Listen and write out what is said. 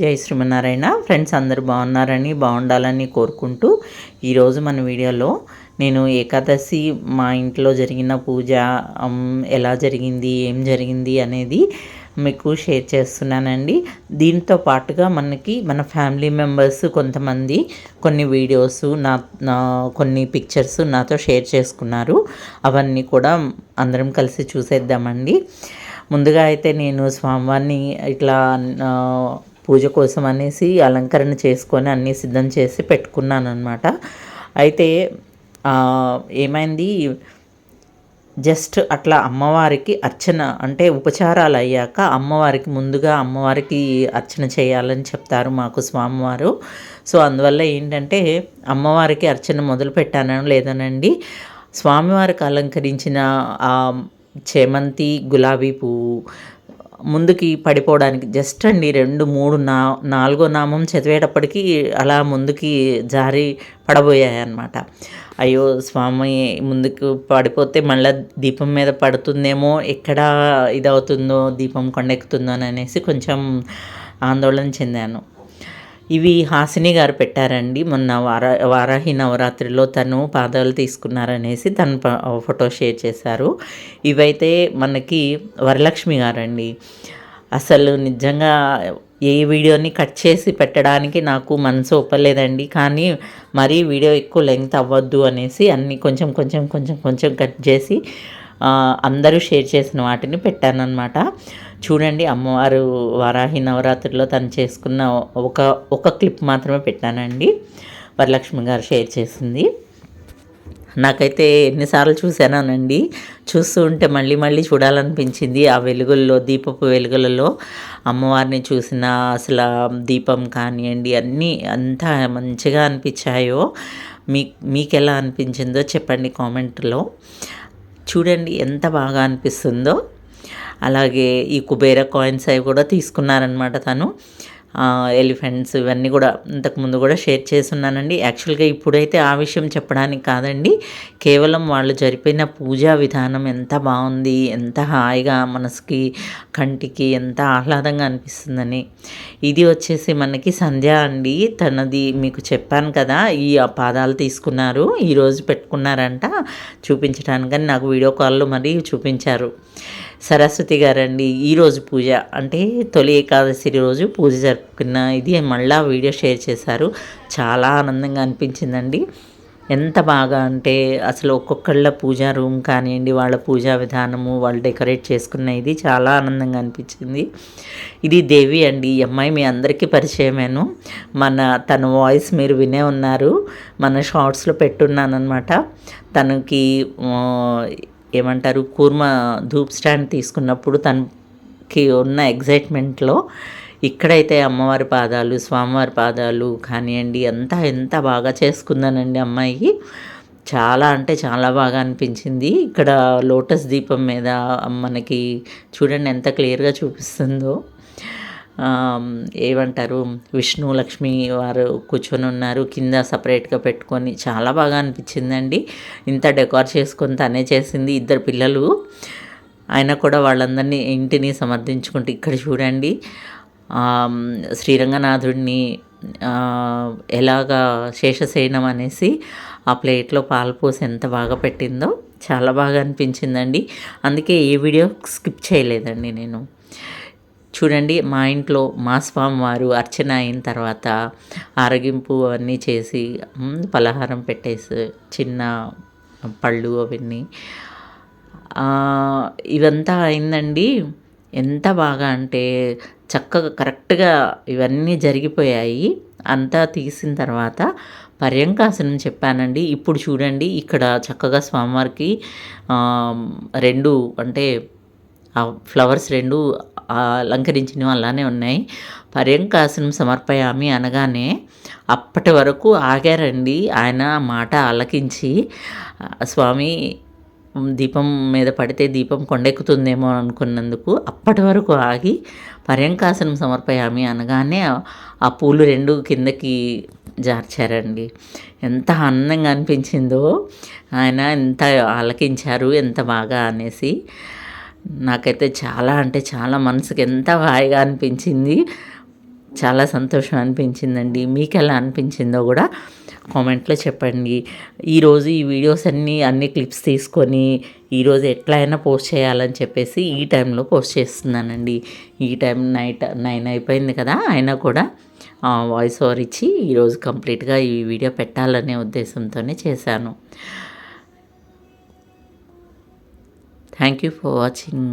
జై శ్రీమన్నారాయణ. ఫ్రెండ్స్ అందరూ బాగున్నారని బాగుండాలని కోరుకుంటూ ఈరోజు మన వీడియోలో నేను ఏకాదశి మా ఇంట్లో జరిగిన పూజ ఎలా జరిగింది ఏం జరిగింది అనేది మీకు షేర్ చేస్తున్నానండి. దీంతో పాటుగా మనకి మన ఫ్యామిలీ మెంబర్స్ కొంతమంది కొన్ని వీడియోస్ నా నా కొన్ని పిక్చర్స్ నాతో షేర్ చేసుకున్నారు. అవన్నీ కూడా అందరం కలిసి చూసేద్దామండి. ముందుగా అయితే నేను స్వామివారిని ఇట్లా పూజ కోసం అనేసి అలంకరణ చేసుకొని అన్నీ సిద్ధం చేసి పెట్టుకున్నాను అనమాట అయితే ఏమైంది? జస్ట్ అట్లా అమ్మవారికి అర్చన అంటే ఉపచారాలు అయ్యాక అమ్మవారికి ముందుగా అమ్మవారికి అర్చన చేయాలని చెప్తారు మాకు స్వామివారు. సో అందువల్ల ఏంటంటే అమ్మవారికి అర్చన మొదలు పెట్టాను లేదనండి. స్వామివారికి అలంకరించిన చేమంతి గులాబీ పువ్వు ముందుకి పడిపోవడానికి జస్ట్ అండి రెండు మూడు నా నాలుగో నామం చదివేటప్పటికీ అలా ముందుకి జారి పడబోయాయి అన్నమాట అయ్యో స్వామి ముందుకు పడిపోతే మళ్ళీ దీపం మీద పడుతుందేమో ఎక్కడ ఇదవుతుందో దీపం కొండెక్కుతుందో అనేసి కొంచెం ఆందోళన చెందాను. ఇవి హాసిని గారు పెట్టారండి. మొన్న వార వారాహి నవరాత్రిలో తను పాదాలు తీసుకున్నారనేసి తను ఫోటో షేర్ చేశారు. ఇవైతే మనకి వరలక్ష్మి గారండి. అసలు నిజంగా ఏ వీడియోని కట్ చేసి పెట్టడానికి నాకు మనసు ఒప్పలేదండి. కానీ మరీ వీడియో ఎక్కువ లెంగ్త్ అవ్వద్దు అనేసి అన్నీ కొంచెం కొంచెం కొంచెం కొంచెం కట్ చేసి అందరూ షేర్ చేసిన వాటిని పెట్టానన్నమాట. చూడండి అమ్మవారు వారాహి నవరాత్రిలో తను చేసుకున్న ఒక ఒక క్లిప్ మాత్రమే పెట్టానండి. వరలక్ష్మి గారు షేర్ చేసింది. నాకైతే ఎన్నిసార్లు చూశానండి చూస్తూ ఉంటే మళ్ళీ మళ్ళీ చూడాలనిపించింది. ఆ వెలుగుల్లో దీపపు వెలుగులలో అమ్మవారిని చూసిన అసలు దీపం కానివ్వండి అన్నీ అంత మంచిగా అనిపించాయో మీ మీకు ఎలా అనిపించిందో చెప్పండి కామెంట్లో. చూడండి ఎంత బాగా అనిపిస్తుందో. అలాగే ఈ కుబేర కాయిన్స్ అవి కూడా తీసుకున్నారనమాట తను. ఎలిఫెంట్స్ ఇవన్నీ కూడా ఇంతకుముందు కూడా షేర్ చేస్తున్నానండి. యాక్చువల్గా ఇప్పుడైతే ఆ విషయం చెప్పడానికి కాదండి. కేవలం వాళ్ళు జరిపిన పూజా విధానం ఎంత బాగుంది ఎంత హాయిగా మనసుకి కంటికి ఎంత ఆహ్లాదంగా అనిపిస్తుందని. ఇది వచ్చేసి మనకి సంధ్య అండి. తనది మీకు చెప్పాను కదా ఈ పాదాలు తీసుకున్నారు ఈరోజు పెట్టుకున్నారంట. చూపించడానికని నాకు వీడియో కాల్లో మరీ చూపించారు. సరస్వతి గారండి ఈరోజు పూజ అంటే తొలి ఏకాదశి రోజు పూజ జరుపుకున్న ఇది మళ్ళీ వీడియో షేర్ చేశారు. చాలా ఆనందంగా అనిపించిందండి. ఎంత బాగా అంటే అసలు ఒక్కొక్కళ్ళ పూజా రూమ్ కానివ్వండి వాళ్ళ పూజా విధానము వాళ్ళు డెకరేట్ చేసుకున్న ఇది చాలా ఆనందంగా అనిపించింది. ఇది దేవి అండి. ఈ అమ్మాయి మీ అందరికీ పరిచయమేను. మన తన వాయిస్ మీరు వినే ఉన్నారు. మన షార్ట్స్లో పెట్టున్నానమాట తనకి ఏమంటారు కూర్మ ధూప్ స్టాండ్ తీసుకున్నప్పుడు తనకి ఉన్న ఎగ్జైట్మెంట్లో ఇక్కడైతే అమ్మవారి పాదాలు స్వామివారి పాదాలు కానివ్వండి అంతా ఎంత బాగా చేసుకుందానండి అమ్మాయి చాలా అంటే చాలా బాగా అనిపించింది. ఇక్కడ లోటస్ దీపం మీద మనకి చూడండి ఎంత క్లియర్గా చూపిస్తుందో. ఏమంటారు? విష్ణు లక్ష్మి వారు కూర్చొని ఉన్నారు. కింద సపరేట్గా పెట్టుకొని చాలా బాగా అనిపించిందండి. ఇంత డెకార్ చేసుకొని తనే చేసింది ఇద్దరు పిల్లలు. ఆయన కూడా వాళ్ళందరినీ ఇంటిని సమర్థించుకుంటూ ఇక్కడ చూడండి. శ్రీరంగనాథుడిని ఎలాగా శేషశయనం అనేసి ఆ ప్లేట్లో పాలు పోసి ఎంత బాగా పెట్టిందో చాలా బాగా అనిపించిందండి. అందుకే ఏ వీడియో స్కిప్ చేయలేదండి నేను. చూడండి మా ఇంట్లో మా స్వామివారు అర్చన అయిన తర్వాత ఆరగింపు అవన్నీ చేసి పలహారం పెట్టేసి చిన్న పళ్ళు అవన్నీ. ఇవంతా అయిందండి. ఎంత బాగా అంటే చక్కగా కరెక్ట్గా ఇవన్నీ జరిగిపోయాయి. అంతా తీసిన తర్వాత పర్యంకాసనం చెప్పానండి. ఇప్పుడు చూడండి ఇక్కడ చక్కగా స్వామివారికి రెండు అంటే ఆ ఫ్లవర్స్ రెండు అలంకరించినవి అలానే ఉన్నాయి. పర్యంకాసనం సమర్పయామి అనగానే అప్పటి వరకు ఆగారండి. ఆయన మాట ఆలకించి స్వామి దీపం మీద పడితే దీపం కొండెక్కుతుందేమో అనుకున్నందుకు అప్పటి వరకు ఆగి పర్యంకాసనం సమర్పయామి అనగానే ఆ పూలు రెండు కిందకి జార్చారండి. ఎంత ఆనందంగా అనిపించిందో ఆయన ఎంత ఆలకించారు ఎంత బాగా అనేసి నాకైతే చాలా అంటే చాలా మనసుకి ఎంత హాయిగా అనిపించింది చాలా సంతోషం అనిపించిందండి. మీకు ఎలా అనిపించిందో కూడా కామెంట్లో చెప్పండి. ఈరోజు ఈ వీడియోస్ అన్నీ అన్ని క్లిప్స్ తీసుకొని ఈరోజు ఎట్లా అయినా పోస్ట్ చేయాలని చెప్పేసి ఈ టైంలో పోస్ట్ చేస్తున్నానండి. ఈ టైం నైట్ నైన్ అయిపోయింది కదా అయినా కూడా వాయిస్ ఓవర్ ఇచ్చి ఈరోజు కంప్లీట్గా ఈ వీడియో పెట్టాలనే ఉద్దేశంతోనే చేశాను. Thank you for watching